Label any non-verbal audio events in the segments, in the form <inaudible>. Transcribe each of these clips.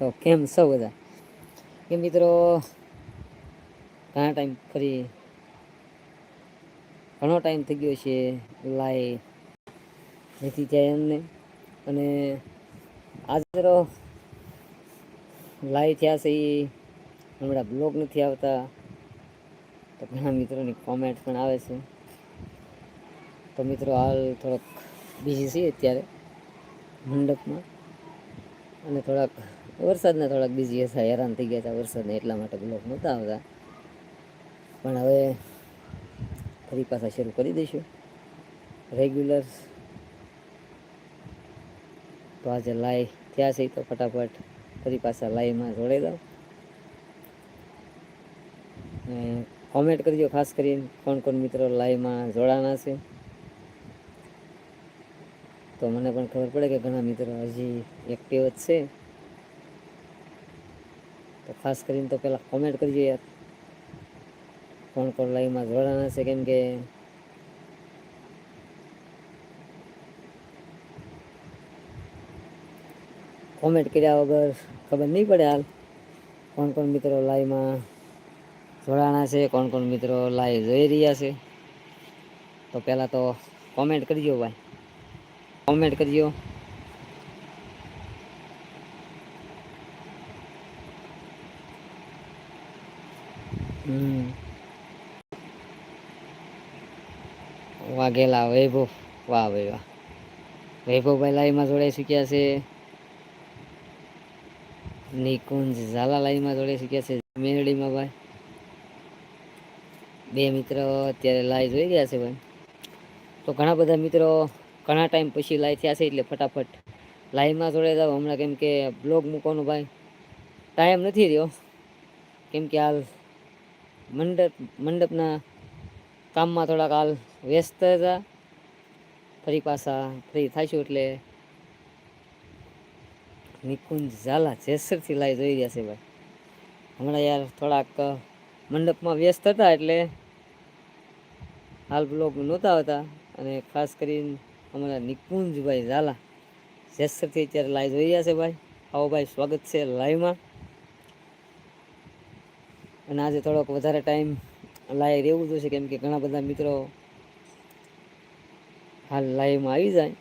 તો કેમ સૌ બધા? કેમ મિત્રો, ઘણા ટાઈમ ફરી, ઘણો ટાઈમ થઈ ગયો છે લાઈ, નથી ત્યાં એમને. અને આજે તો લાઈ થયા છે એ હમણાં બ્લોગ નથી આવતા. તો ઘણા મિત્રોની કોમેન્ટ પણ આવે છે. તો મિત્રો, હાલ થોડોક બિઝી છીએ અત્યારે મંડપમાં. અને થોડાક વરસાદના થોડાક બીજી હશે, હેરાન થઈ ગયા હતા વરસાદને એટલા માટે બ્લોક નહોતા આવતા. પણ હવે ફરી પાછા શરૂ કરી દઈશું. રેગ્યુલર તો આજે લાઈ થયા છે તો ફટાફટ ફરી પાછા લાઈવમાં જોડાઈ દઉં કોમેન્ટ કરજો, ખાસ કરીને કોણ કોણ મિત્રો લાઈવમાં જોડાના છે. તો મને પણ ખબર પડે કે ઘણા મિત્રો હજી એક્ટિવ જ છે. ખાસ કરીને તો પહેલાં કોમેન્ટ કરજો યાર. કોણ કોણ લાઈવમાં જોડાના છે, કેમ કે કોમેન્ટ કર્યા વગર ખબર નહીં પડે હાલ. કોણ કોણ મિત્રો લાઈવમાં જોડાણા છે, કોણ કોણ મિત્રો લાઈવ જોઈ રહ્યા છે. તો પહેલાં તો કોમેન્ટ કરજો ભાઈ. કોમેન્ટ કરજો. વાઘેલા, વૈભવ. વાહ, ભાઈ, વાહ. વૈભવભાઈ લાઈવમાં જોડાઈ શીખ્યા છે. નિકુંજ ઝાલા લાઈવમાં જોડાઈ શીખ્યા છે. મેરડીમાં, ભાઈ. બે મિત્રો અત્યારે લાઈવ જોઈ ગયા છે, ભાઈ. તો ઘણા બધા મિત્રો ઘણા ટાઈમ પછી લાઈવ થયા છે એટલે ફટાફટ લાઈવમાં જોડે જાઓ. હમણાં કેમ કે બ્લોગ મૂકવાનો, ભાઈ, ટાઈમ નથી રહ્યો. કેમ કે હાલ મંડપ, મંડપના કામમાં થોડાક હાલ વ્યસ્ત હતા. ફરી પાછા, ફ્રી થઈશું એટલે નિકુંજ ઝાલા જેસરથી લાઈ જોઈ રહ્યા છે ભાઈ. હમણાં યાર થોડાક મંડપમાં વ્યસ્ત હતા એટલે હાલ બ્લોગ નહોતા હતા અને ખાસ કરીને અમારા નિકુંજભાઈ ઝાલા જેસરથી અત્યારે લાઈવ જોઈ રહ્યા છે ભાઈ. આવો ભાઈ, સ્વાગત છે લાઈવમાં અને આજે થોડોક વધારે ટાઈમ લાઈવ રહેવું જોશે, કેમ કે ઘણા બધા મિત્રો હાલ લાઈવમાં આવી જાય.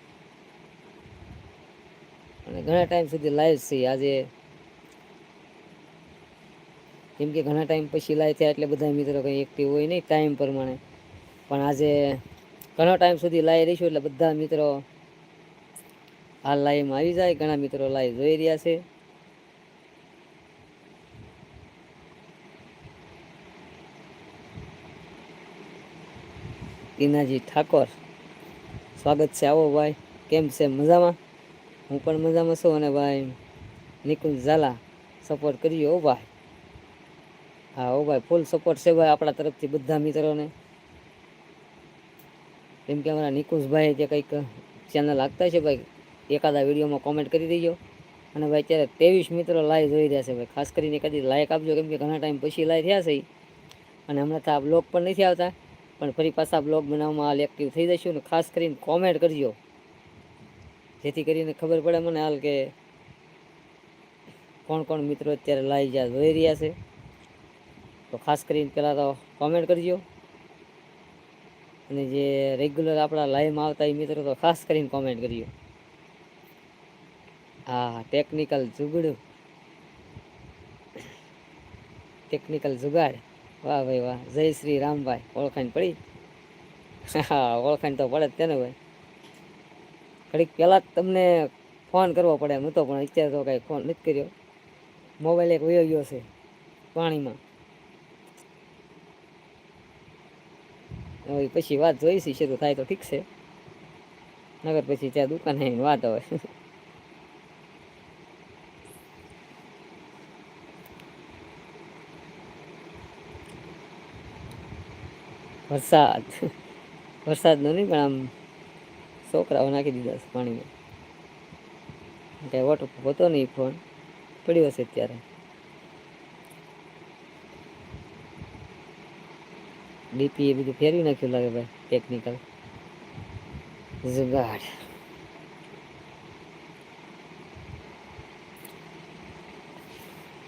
અને ઘણા ટાઈમ સુધી લાઈવ છે. આજે કેમ કે ઘણા ટાઈમ પછી લાઈવ થયા એટલે બધા મિત્રો કંઈ એક્ટિવ હોય નહીં ટાઈમ પ્રમાણે. પણ આજે ઘણો ટાઈમ સુધી લાઈવ રહીશું એટલે બધા મિત્રો હાલ લાઈવમાં આવી જાય. ઘણા મિત્રો લાઈવ જોઈ રહ્યા છે. ટીનાજી ઠાકોર. સ્વાગત છે આવો ભાઈ. કેમ છે? મજામાં? હું પણ મજામાં છું અને ભાઈ નિકુંજ ઝાલા સપોર્ટ કરીએ ઓ ભાઈ. હા ઓ ભાઈ ફૂલ સપોર્ટ છે ભાઈ આપણા તરફથી બધા મિત્રોને. કેમ કે અમારા નિકુંજભાઈ જે કંઈક ચેનલ લાગતા છે ભાઈ, એકાદા વિડીયોમાં કોમેન્ટ કરી દેજો. અને ભાઈ અત્યારે ત્રેવીસ મિત્રો લાઈવ જોઈ રહ્યા છે ભાઈ. ખાસ કરીને કદી લાઈક આપજો, કેમ કે ઘણા ટાઈમ પછી લાઈવ થયા છે અને હમણાં તો આ બ્લોગ પણ નથી આવતા. પણ ફરી પાછા બ્લોગ બનાવવામાં હાલ એક્ટિવ થઈ જઈશું અને ખાસ કરીને કોમેન્ટ કરજો. જેથી કરીને ખબર પડે મને હાલ કે કોણ કોણ મિત્રો અત્યારે લાઈવ જ્યાં જોઈ રહ્યા છે. તો ખાસ કરીને પહેલાં તો કોમેન્ટ કરજો. અને જે રેગ્યુલર આપણા લાઈવમાં આવતા એ મિત્રો તો ખાસ કરીને કોમેન્ટ કરજો. હા ટેકનિકલ જુગડું. ટેકનિકલ જુગાડ. વાહ ભાઈ વાહ, જય શ્રી રામભાઈ ઓળખાણ પડી? હા, ઓળખાણ તો પડે જ તેને ભાઈ. ઘડીક પહેલાં જ તમને ફોન કરવો પડે એમ હતો, પણ અત્યારે તો કાંઈ ફોન નથી કર્યો. મોબાઈલ એક વયો ગયો છે, પાણીમાં. હવે પછી વાત જોઈશી શરૂ થાય તો ઠીક છે. નગર પછી ત્યાં દુકાને વાત હોય વરસાદ. વરસાદનો નહીં, પણ આમ છોકરાઓ નાખી દીધા છે પાણીમાં. એટલે વોટરપ્રૂફ હતો નહીં ફોન, પડ્યો હશે અત્યારે. ડીપી એ બધું ફેરવી નાખ્યું લાગે ભાઈ ટેકનિકલ જુગાડ.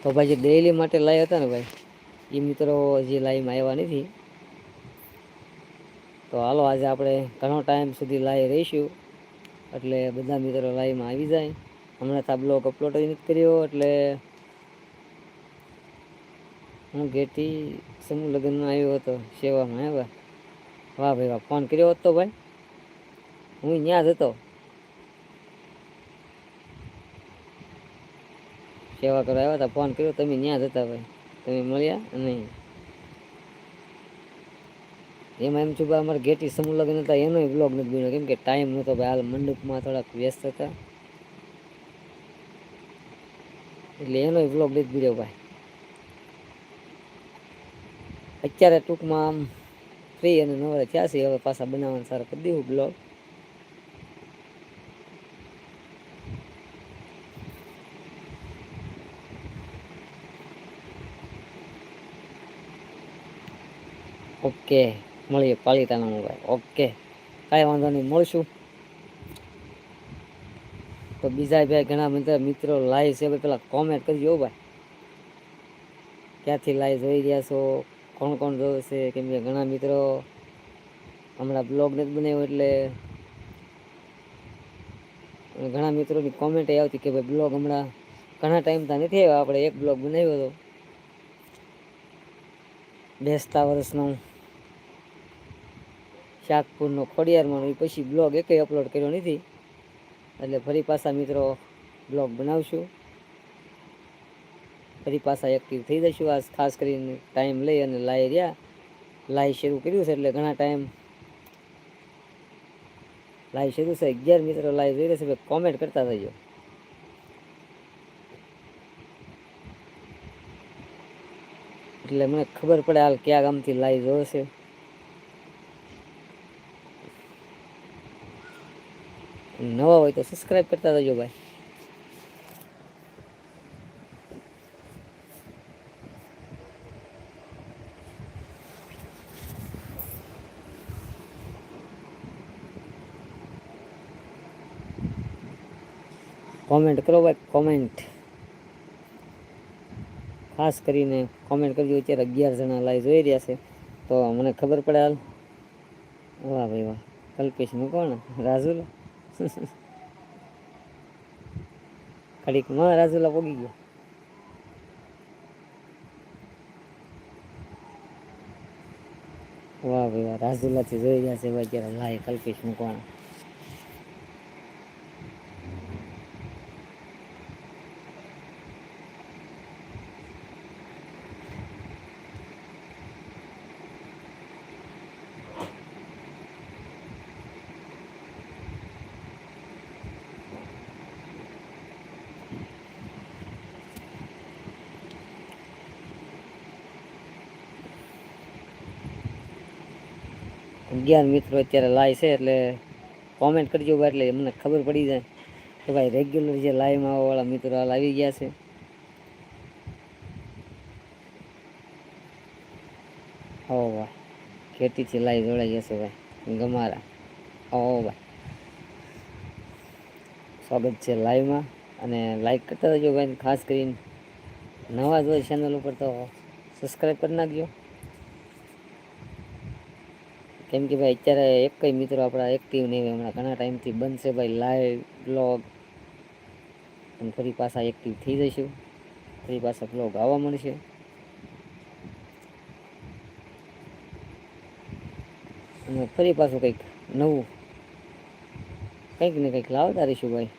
તો ભાઈ જે ડેઇલી માટે લાઈવ હતા ને ભાઈ એ મિત્રો જે લાઈવમાં આવ્યા નથી તો હાલો, આજે આપણે ઘણો ટાઈમ સુધી લાઈવ રહીશું. એટલે બધા મિત્રો લાઈવમાં આવી જાય. હમણાં તો આ બ્લોગ અપલોડ જ નથી કર્યો, એટલે હું ઘેરથી સમૂહ લગ્નમાં આવ્યો હતો સેવામાં આવ્યા વાહ ભાઈ, વાહ ફોન કર્યો હતો ભાઈ. હું ત્યાં જ હતો. સેવા કરવા આવ્યા હતા ફોન કર્યો, તમે ત્યાં જ હતા ભાઈ. તમે મળ્યા નહીં એમાં એમ છું ભાઈ અમારે ગેટી સમૂહ લગ્ન હતા એનો બ્લોગ નથી બન્યો. કેમ કે ટાઈમ નહોતો ભાઈ હાલ મંડપમાં થોડાક વ્યસ્ત હતા. એટલે એનો બ્લોગ નથી બન્યો ભાઈ. અત્યારે ટૂંકમાં આમ ફ્રી અને નવરા થયા છે, હવે પાછા બનાવવાનું સારા કરી દઉં બ્લોગ ઓકે મળીએ પાલિતાના મોબાઈલ. ઓકે. કાંઈ વાંધો નહીં, મળશું. તો બીજા ભાઈ ઘણા બધા મિત્રો લાઈવ છે પેલા કોમેન્ટ કરજો ભાઈ. ક્યાંથી લાઈવ જોઈ રહ્યા છો? કોણ કોણ જોવે છે? કેમ કે ઘણા મિત્રો હમણાં બ્લોગ નથી બનાવ્યો એટલે ઘણા મિત્રોની કોમેન્ટ આવતી કે ભાઈ બ્લોગ હમણાં ઘણા ટાઈમ ત્યાં નથી આવ્યા. આપણે એક બ્લોગ બનાવ્યો હતો. બેસતા વર્ષનો શાકપુરનો ખોડિયારમાં એ પછી બ્લોગ એકેય અપલોડ કર્યો નથી. એટલે ફરી પાછા મિત્રો બ્લોગ બનાવશું. ફરી પાછા એક્ટિવ થઈ જઈશું. આ ખાસ કરીને ટાઈમ લઈ અને લાઈ રહ્યા. લાઈ શરૂ કર્યું છે એટલે ઘણા ટાઈમ લાઈવ શરૂ છે. અગિયાર મિત્રો લાઈવ જોઈ છે. કોમેન્ટ કરતા થજો. એટલે મને ખબર પડે હાલ કયા ગામથી લાઈવ જોશે નવા હોય તો સબસ્ક્રાઈબ કરતા જજો ભાઈ કોમેન્ટ કરો ભાઈ કોમેન્ટ ખાસ કરીને કોમેન્ટ કરજો, અત્યારે અગિયાર જણા લાઈવ જોઈ રહ્યા છે. તો મને ખબર પડે હાલ. વાહ, ભાઈ વાહ. કલ્પેશનું કોણ? રાજુલા? <laughs> ઘડીકમાં રાજુલા પોગી ગયો. વાહ ભાઈ વાહ, રાજુલાથી જોઈ ગયા છે ભાઈ અત્યારે લાય કલ્પેશનું કોણ અગિયાર મિત્રો અત્યારે લાઈવ છે એટલે કોમેન્ટ કરજો ભાઈ, એટલે મને ખબર પડી જાય કે ભાઈ રેગ્યુલર જે લાઈવમાં આવવાવાળા મિત્રો હાલ આવી ગયા છે. હો ભાઈ, ખેતીથી લાઈવ જોડાઈ જશે ભાઈ, ગમારા. હો ભાઈ. સ્વાગત છે લાઈવમાં અને લાઈક કરતા રહેજો ભાઈ ખાસ કરીને નવા જ ચેનલ ઉપર તો સબસ્ક્રાઈબ કરી નાખજો. કેમ કે ભાઈ, અત્યારે એક કઈ મિત્રો આપણા એક્ટિવ નહીં હોય, હમણાં ઘણા ટાઈમથી બનશે ભાઈ લાઈવ બ્લોગ અને ફરી પાછા એક્ટિવ થઈ જઈશું. ફરી પાછા બ્લોગ આવવા મળશે. અને ફરી પાછું કંઈક નવું, કંઈક ને કંઈક લાવતા રહીશું ભાઈ,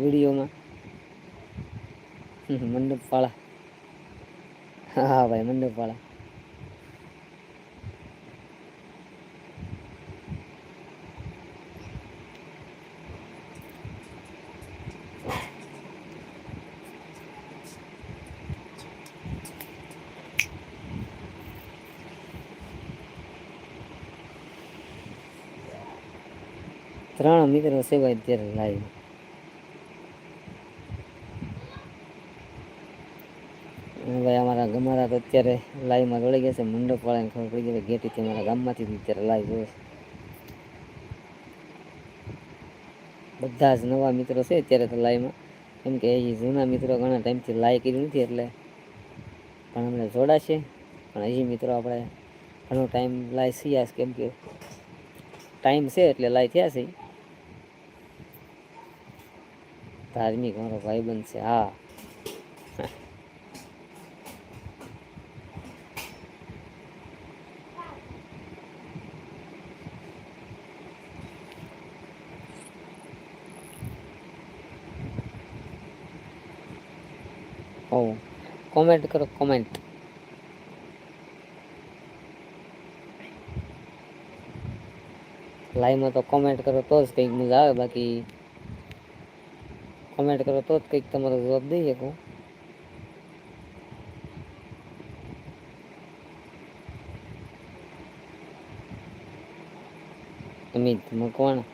વિડીયોમાં. મંડપવાળા. હા, ભાઈ, મંડપવાળા. ત્રણ મિત્રો સેવાય અત્યારે લાઈવ ભાઈ અમારા ગમારા તો અત્યારે લાઈવમાં જોડાઈ ગયા છે. મંડપ વાળાને ખબર પડી ગઈ ગેટીથી અમારા ગામમાંથી અત્યારે લાઈવ છે. બધા જ નવા મિત્રો છે અત્યારે તો લાઈવમાં કેમ કે એ જૂના મિત્રો ઘણા ટાઈમથી લાઈવ કર્યું નથી એટલે. પણ અમને જોડાશે પણ હજી મિત્રો આપણે ઘણો ટાઈમ લાઈ છીએ કેમ કે ટાઈમ છે એટલે લાઈ થયા છે. ધાર્મિક, મારો ભાઈ બનશે હા. ઓ કોમેન્ટ કરો કોમેન્ટ લાઈવમાં તો કોમેન્ટ કરો, તો જ કંઈક મજા આવે બાકી. કોમેન્ટ કરો તો જ કંઈક તમારો જવાબ દઈ શકું. અમિત મકવાણા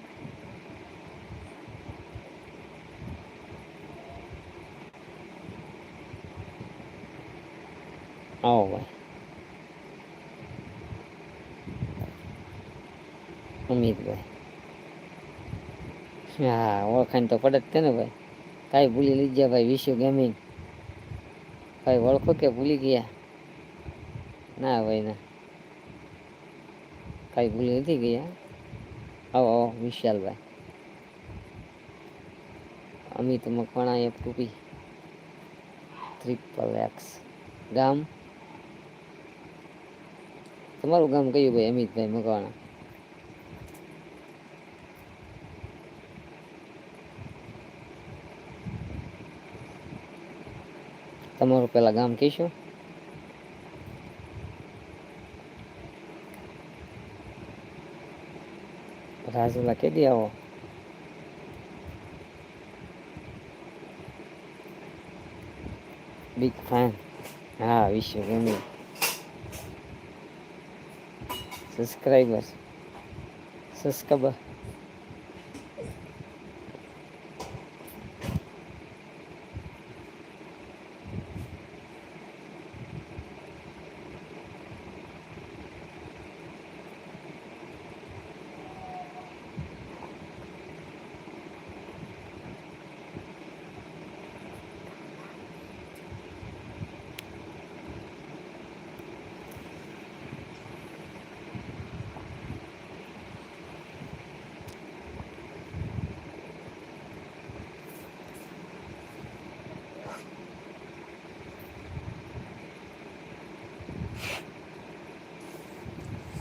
આવો ભાઈ. અમિતભાઈ હા, ઓળખાણ તો પડે જ તે ને ભાઈ. કાંઈ ભૂલી લીધા ભાઈ વિશ્વ ગેમિંગ. ભાઈ ઓળખો કે ભૂલી ગયા? ના ભાઈ, ના. કાંઈ ભૂલી નથી ગયા. આવો આવો, વિશાલભાઈ. Amit Makwana F two P triple X ગામ? તમારું ગામ કયું ભાઈ, અમિતભાઈ મકવાણા? તમારું પેલા ગામ કહીશું? રાજુલા કેદી આવો. બિગ ફેન હા વિશ્વ ગેમિંગ સબસ્ક્રાઈબર સબસ્ક્રાઈબર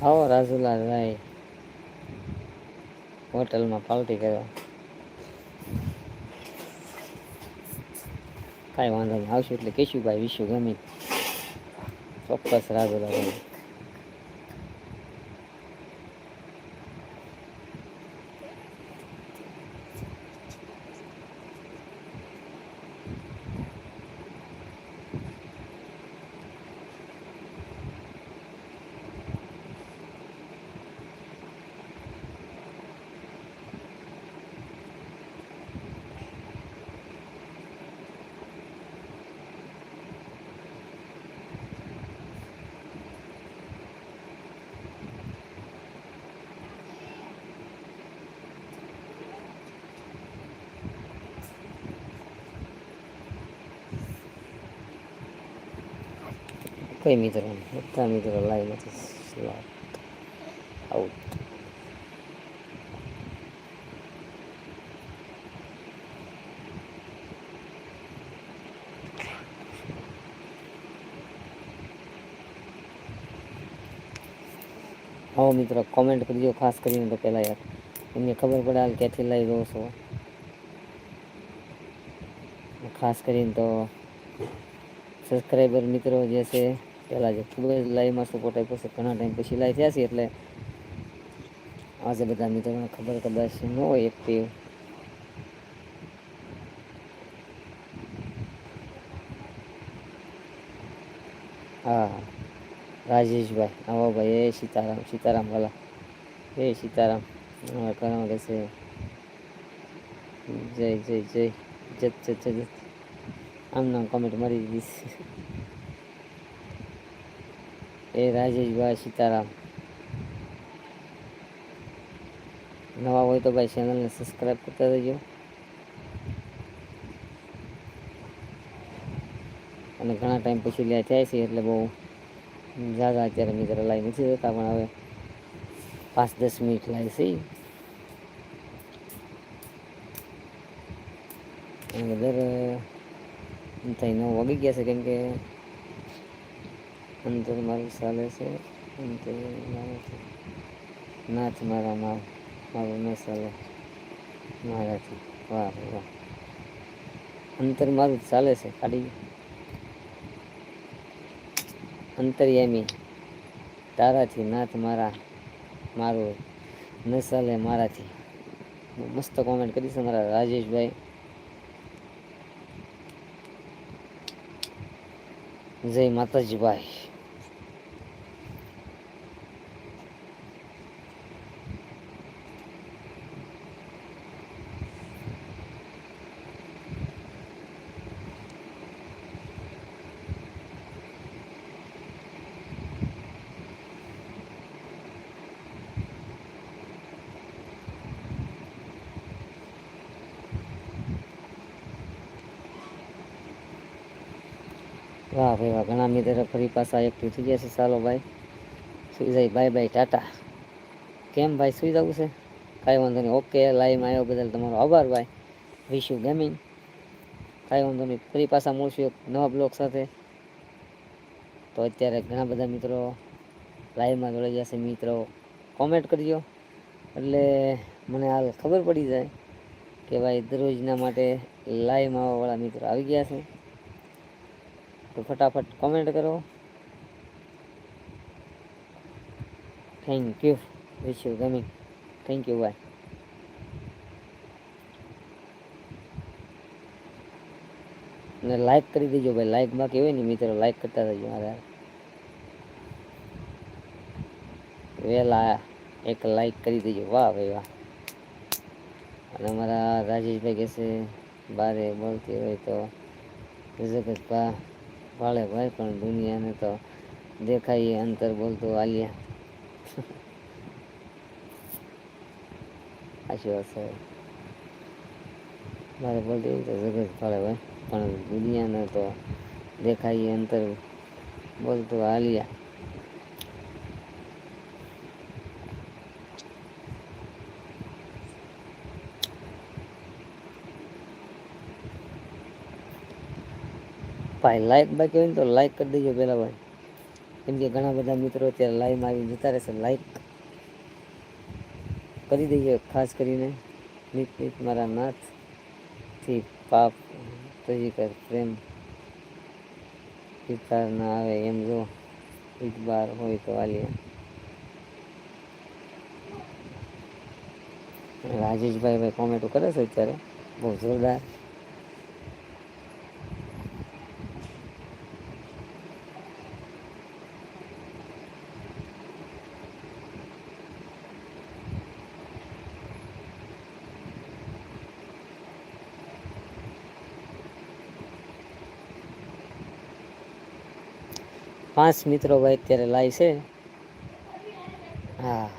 આવો રાજુલાલભાઈ હોટલમાં પાર્ટી કરવા. કાંઈ વાંધો નહીં. આવશું એટલે કહીશું ભાઈ વિશું ગમી ચોક્કસ રાજુલા કઈ મિત્રો બધા મિત્રો લાઈવ નથી આવું આવો મિત્રો કોમેન્ટ કરજો ખાસ કરીને તો પહેલાં યાર એમને ખબર પડે હાલ ક્યાંથી લઈ દો છો ખાસ કરીને તો સબસ્ક્રાઈબર મિત્રો જે છે પહેલાં જે ખૂબ જ લાઈવમાં સપોર્ટ આપ્યો છે, ઘણા ટાઈમ પછી લાઈવ થયા છે એટલે આજે બધા મિત્રોને ખબર કદાચ ન હોય એક્ટિવ હા, રાજેશભાઈ, આવો ભાઈ, એ સીતારામ સીતારામ વાલા. એ સીતારામ ઘણા કહેશે જય જય જય જત જત જત આમ નામ કમેન્ટ મારી દીધીશ એ રાજેશભાઈ સીતારામ. નવા હોય તો ભાઈ ચેનલને સબસ્ક્રાઈબ કરતા રહેજો. અને ઘણા ટાઈમ પછી લે થાય છે એટલે બહુ ઝાઝા અત્યારે મિત્ર લાઈ નથી જતા, પણ હવે પાંચ દસ મિનિટ લાવી છે. અને દર થઈ નવ વાગી ગયા છે કેમ કે અંદર મારું ચાલે છે અંતર મારાથી નાથ મારા માર, મારું ન ચાલે. મારાથી વાહ વાહ અંતર મારું ચાલે છે, ખાલી. અંતર્યામી, તારાથી નાથ મારા, મારું ન ચાલે, મારાથી. મસ્ત કોમેન્ટ કરીશ મારા રાજેશભાઈ. જય માતાજી ભાઈ વાહ ભાઈ વાહ ઘણા પાછા એક્ટિવ થઈ ગયા છે ચાલો ભાઈ. સુઈ જાય બાય બાય ટાટા. કેમ ભાઈ, સુઈ જવું છે? કાંઈ વાંધો નહીં. ઓકે લાઈવમાં આવ્યો બદલ તમારો આભાર ભાઈ. વિશ યુ ગેમિંગ કાંઈ વાંધો નહીં. ફરી પાછા મળશું એક નવા બ્લોગ સાથે. તો અત્યારે ઘણા બધા મિત્રો લાઈવમાં જોડાઈ જશે. મિત્રો કોમેન્ટ કરજો. એટલે મને હાલ ખબર પડી જાય કે ભાઈ દરરોજના માટે લાઈવમાં આવવાવાળા મિત્રો આવી ગયા છે. તો ફટાફટ કોમેન્ટ કરો. Thank you wish you gaming thank you bye અને લાઈક કરી દેજો ભાઈ. લાઈક બાકી હોય ને મિત્રો? લાઈક કરતા રહેજો મારે. વહેલા એક લાઈક કરી દેજો. વાહ ભાઈ વાહ. અને અમારા રાજેશભાઈ કહેશે બારે બોલતી હોય તો જગતભા વાળે ભાઈ પણ દુનિયાને તો દેખાય એ અંતર બોલતું આલિયા સાચી વાત છે મારે બોલતી હોય તો જગત ફાળે ભાઈ. પણ દુનિયાને તો દેખાય અંતર બોલતું આલિયા ભાઈ લાઈક બાકી હોય ને તો લાઈક કરી દેજો પહેલાં ભાઈ. કેમ કે ઘણા બધા મિત્રો અત્યારે લાઈવમાં આવી જતા રહેશે. લાઈક કરી દઈએ ખાસ કરીને. નીત નીત મારા નાથથી પાપ તજી કર પ્રેમ. વિસ્તાર ના આવે એમ જો એક બાર હોય તો વાલીએ. રાજેશભાઈ ભાઈ કોમેન્ટો કરે છે અત્યારે. બહુ જોરદાર. પાંચ મિત્રો ભાઈ અત્યારે લાય છે. હા.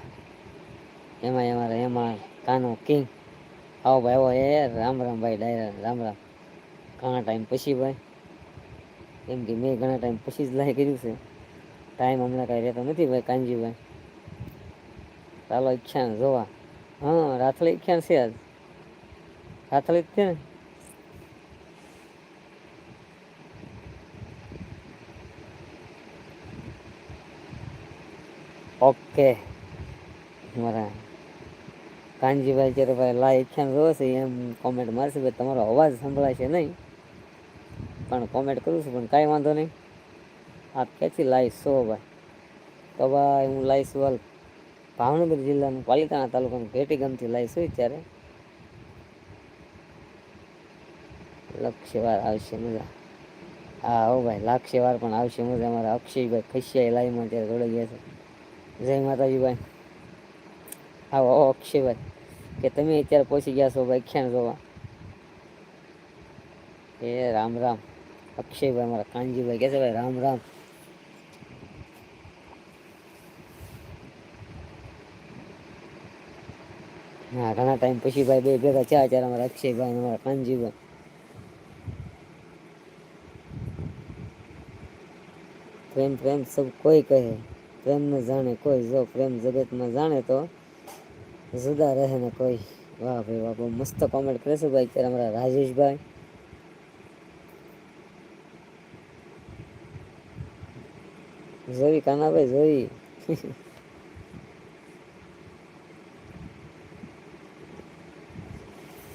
એમાં અમારા એમાં કાનો, કિંગ. આવો ભાઈ, આવો. એ રામ રામ ભાઈ, ડાયરા, રામ રામ. ઘણા ટાઈમ પછી ભાઈ. એમ કે મેં ઘણા ટાઈમ પછી જ લાઈ કર્યું છે. ટાઈમ હમણાં કાંઈ રહેતો નથી ભાઈ, કાનજીભાઈ. ચાલો ઈચ્છા જોવા. હા રાથળી ઈચ્છા છે આજ. રાથળી જ છે ને? ઓકે મારા કાનજીભાઈ જ્યારે ભાઈ લાઈ ઈચ્છા જોશે એમ કોમેન્ટ મારશે ભાઈ તમારો અવાજ સંભળાય છે નહીં. પણ કોમેન્ટ કરું છું, પણ કાંઈ વાંધો નહીં. આપ ક્યાંથી લાઈશ છો ભાઈ? તો ભાઈ હું લાઈશ વાલ ભાવનગર જિલ્લાનું પાલિતાણા તાલુકાનું ભેટી ગામથી લાઈશ હોય ત્યારે લક્ષ્યવાર આવશે મજા. હા હો ભાઈ લાગશે વાર પણ આવશે મજા. અમારા અક્ષયભાઈ ખસિયા લાઈમાં ત્યારે જોડાઈ ગયા છે. જય માતાજી ભાઈ. આવો આવો અક્ષયભાઈ કે તમે અત્યારે પહોંચી ગયા છો ભાઈ ખ્યાન જોવા એ રામ રામ. અક્ષયભાઈ મારા કાનજીભાઈ કહે છે ભાઈ, રામ રામ. હા, ઘણા ટાઈમ પછી ભાઈ બે ભેગા છે અત્યારે અમારા અક્ષયભાઈ અને અમારા કાનજીભાઈ. પ્રેમ પ્રેમ સબ કોઈ કહે. પ્રેમ ન જાણે કોઈ, જો પ્રેમ જગતમાં જાણે તો જુદા રહે ને કોઈ. વાહ ભાઈ, વાહ, બહુ મસ્ત કોમેન્ટ કરે છે ભાઈ અત્યારે અમારા રાજેશભાઈ. જોઈ કાનાભાઈ, જોઈ.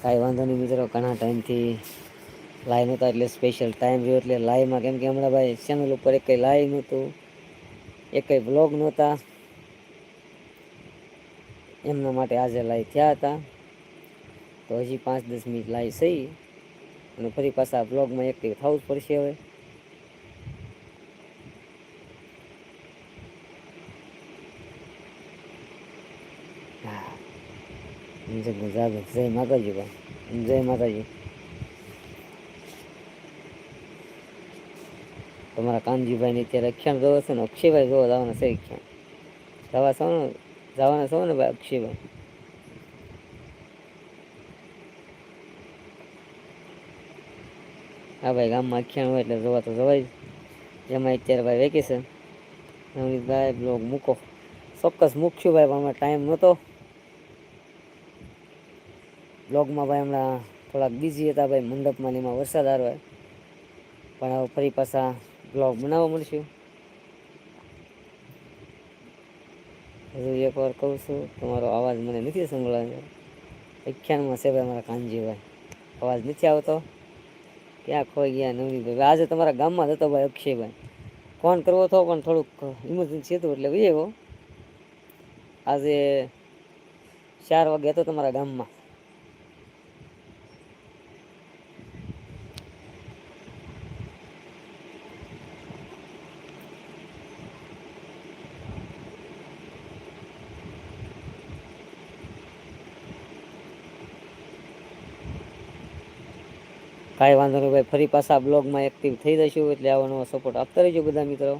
કાંઈ વાંધો નહીં મિત્રો, ઘણા ટાઈમથી લાઈવ નહોતા એટલે સ્પેશિયલ ટાઈમ રહ્યો એટલે લાઈવમાં કેમ કે હમણાં ભાઈ ચેનલ ઉપર એક કંઈ લાઈવ નહોતું. એક કંઈ બ્લોગ નહોતા. એમના માટે આજે લાઈવ થયા હતા. તો હજી પાંચ દસ મિનિટ લાઈવ થઈ અને ફરી પાછા બ્લોગમાં એક્ટિવ થવું જ પડશે હવે. જય માતાજી જય માતાજી. તમારા કાનજીભાઈને અત્યારે રક્ષણ ગયો છે ને અક્ષયભાઈ ગયો જવાના છે અક્ષાણ જવા છો ને? જવાના છો ને ભાઈ અક્ષયભાઈ? હા ભાઈ, ગામમાં અખ્યાણ હોય એટલે જોવા તો જવાય એમાં અત્યારે ભાઈ વેકેશન નવનીતભાઈ, બ્લોગ મૂકો. ચોક્કસ મૂકશું ભાઈ, પણ ટાઈમ નહોતો. બ્લોગમાં ભાઈ હમણાં થોડાક બિઝી હતા ભાઈ, મંડપમાં એમાં વરસાદ આવે પણ હવે ફરી પાછા બ્લોગ બનાવવા મળશું હજુ એકવાર કહું છું, તમારો અવાજ મને નથી સંભળાયો અખ્યાનમાં છે ભાઈ મારા કાનજીભાઈ. અવાજ નથી આવતો. ક્યાં ખોઈ ગયા નવનીભાઈ આજે તમારા ગામમાં જ હતો ભાઈ અક્ષયભાઈ. ફોન કરવો હતો, પણ થોડુંક ઇમરજન્સી હતું એટલે ભાઈ આજે ચાર વાગે હતો તમારા ગામમાં. કાંઈ વાંધો નહીં ભાઈ, ફરી પાછા બ્લોગમાં એક્ટિવ થઈ જશું એટલે આવો નવો સપોર્ટ આપતા રહીશું બધા મિત્રો.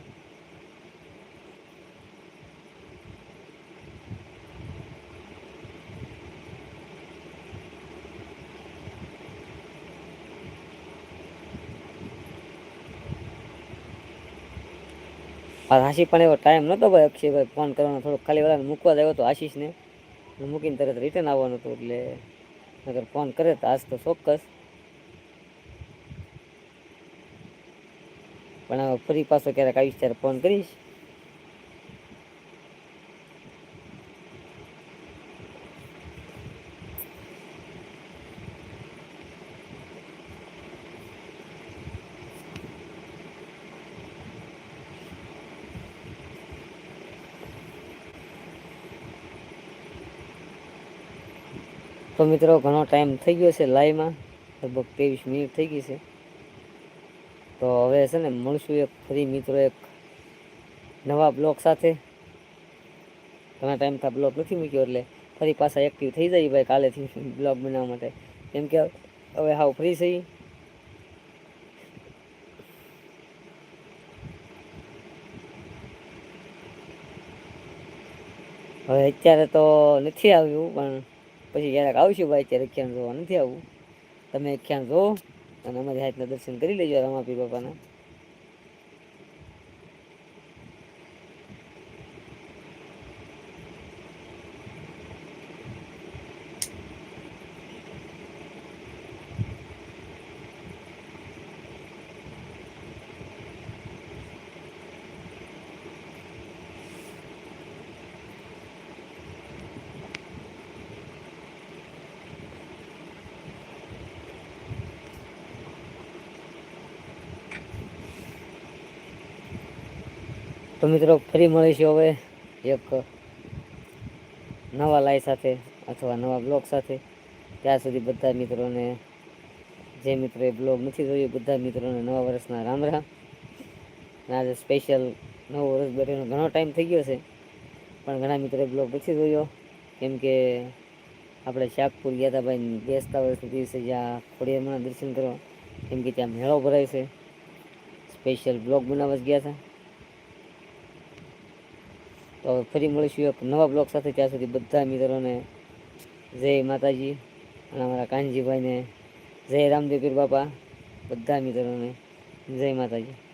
આ આશી પણ એવો ટાઈમ નહોતો ભાઈ અક્ષયભાઈ ફોન કરવાનો, થોડોક ખાલી વાળાને મૂકવા જ આવ્યો હતો આશીષને મૂકીને તરત રિટર્ન આવવાનું હતું એટલે નગર ફોન કરે તો આજ તો ચોક્કસ પણ હવે ફરી પાછો ક્યારેક આવીશ ત્યારે ફોન કરીશ તો મિત્રો ઘણો ટાઈમ થઈ ગયો છે લાઈવમાં લગભગ ત્રેવીસ મિનિટ થઈ ગઈ છે. તો હવે છે ને મળશું એક ફરી મિત્રો એક નવા બ્લોગ સાથે. ઘણા ટાઈમથી બ્લોગ નથી મૂક્યો એટલે ફરી પાછા એક્ટિવ થઈ જાય ભાઈ કાલેથી બ્લોગ બનાવવા માટે. કેમ કે હવે હાવ ફ્રી થઈ હવે અત્યારે તો નથી આવ્યું, પણ પછી ક્યારેક આવશું ભાઈ અત્યારે ખ્યાલ જોવા. નથી આવવું તમે ખ્યાલ જોવો અને અમારી હાથના દર્શન કરી લેજો રમાપી બાપાના. મિત્રો, ફરી મળીશું હવે એક નવા લાઈ સાથે અથવા નવા બ્લોગ સાથે. ત્યાં સુધી બધા મિત્રોને, જે મિત્રોએ બ્લોગ નથી જોયું, બધા મિત્રોને નવા વર્ષના રામ રામ. અને આજે સ્પેશિયલ નવો વર્ષ બેઠેનો ઘણો ટાઈમ થઈ ગયો છે, પણ ઘણા મિત્રોએ બ્લોગ નથી જોયો. કેમ કે આપણે શાકપુર ગયા હતા ભાઈ, બેસતા વર્ષ દિવસે જ્યાં ખોડિયામાં દર્શન કરવા. કેમ કે ત્યાં મેળો ભરાય છે. સ્પેશિયલ બ્લોગ બનાવવા જ ગયા હતા તો હવે ફરી મળીશું એક નવા બ્લોગ સાથે. ત્યાં સુધી બધા મિત્રોને જય માતાજી અને અમારા કાનજીભાઈને જય રામદેવ પીર બાપા. બધા મિત્રોને જય માતાજી.